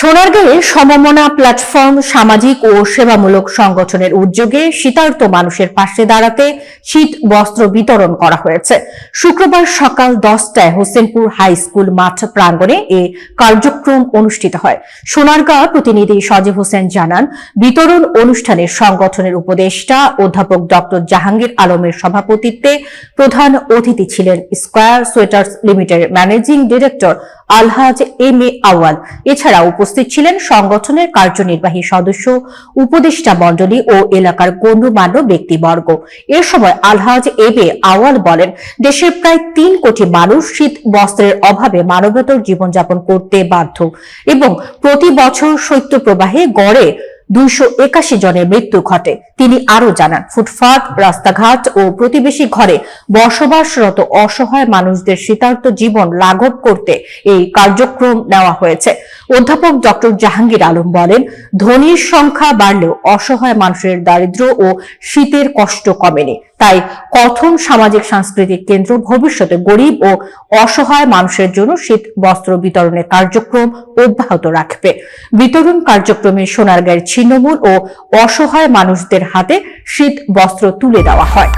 সোনারগাঁয়ে সমমনা প্ল্যাটফর্ম সামাজিক ও সেবামূলক সংগঠনের উদ্যোগে শীতার্ত মানুষের পাশে দাঁড়াতে শীত বস্ত্র বিতরণ করা হয়েছে। শুক্রবার সকাল দশটায় হোসেনপুর হাই স্কুল মাঠ প্রাঙ্গণে এ কার্যক্রম অনুষ্ঠিত হয়। সোনারগাঁ প্রতিনিধি সজীব হোসেন জানান, বিতরণ অনুষ্ঠানে সংগঠনের উপদেষ্টা অধ্যাপক ডক্টর জাহাঙ্গীর আলমের সভাপতিত্বে প্রধান অতিথি ছিলেন Square Sweaters Limited managing director Alhaj M A Awal এছাড়া উপস্থিত ছিলেন সংগঠনের কার্যনির্বাহী সদস্য, উপদেষ্টা মণ্ডলী ও এলাকার গণ্যমান্য ব্যক্তিবর্গ। এ সময় আলহাজ এম এ আওয়াল বলেন, দেশের প্রায় তিন কোটি মানুষ শীত বস্ত্রের অভাবে মানবতর জীবনযাপন করতে বাধ্য এবং প্রতি বছর শৈত্যপ্রবাহে গড়ে দুইশো একাশি জনের মৃত্যু ঘটে। তিনি আরও জানান, ফুটপাত, রাস্তাঘাট ও প্রতিবেশী ঘরে বসবাসরত অসহায় মানুষদের শীতার্থ জীবন লাঘব করতে এই কার্যক্রম নেওয়া হয়েছে। অধ্যাপক ডক্টর জাহাঙ্গীর আলম বলেন, ধনীর সংখ্যা বাড়লেও অসহায় মানুষের দারিদ্র ও শীতের কষ্ট কমেনি। তাই কঠোর সামাজিক সাংস্কৃতিক কেন্দ্র ভবিষ্যতে গরিব ও অসহায় মানুষের জন্য শীত বস্ত্র বিতরণের কার্যক্রম অব্যাহত রাখবে। বিতরণ কার্যক্রমে সোনারগাঁয়ের ছিন্নমূল ও অসহায় মানুষদের হাতে শীত বস্ত্র তুলে দেওয়া হয়।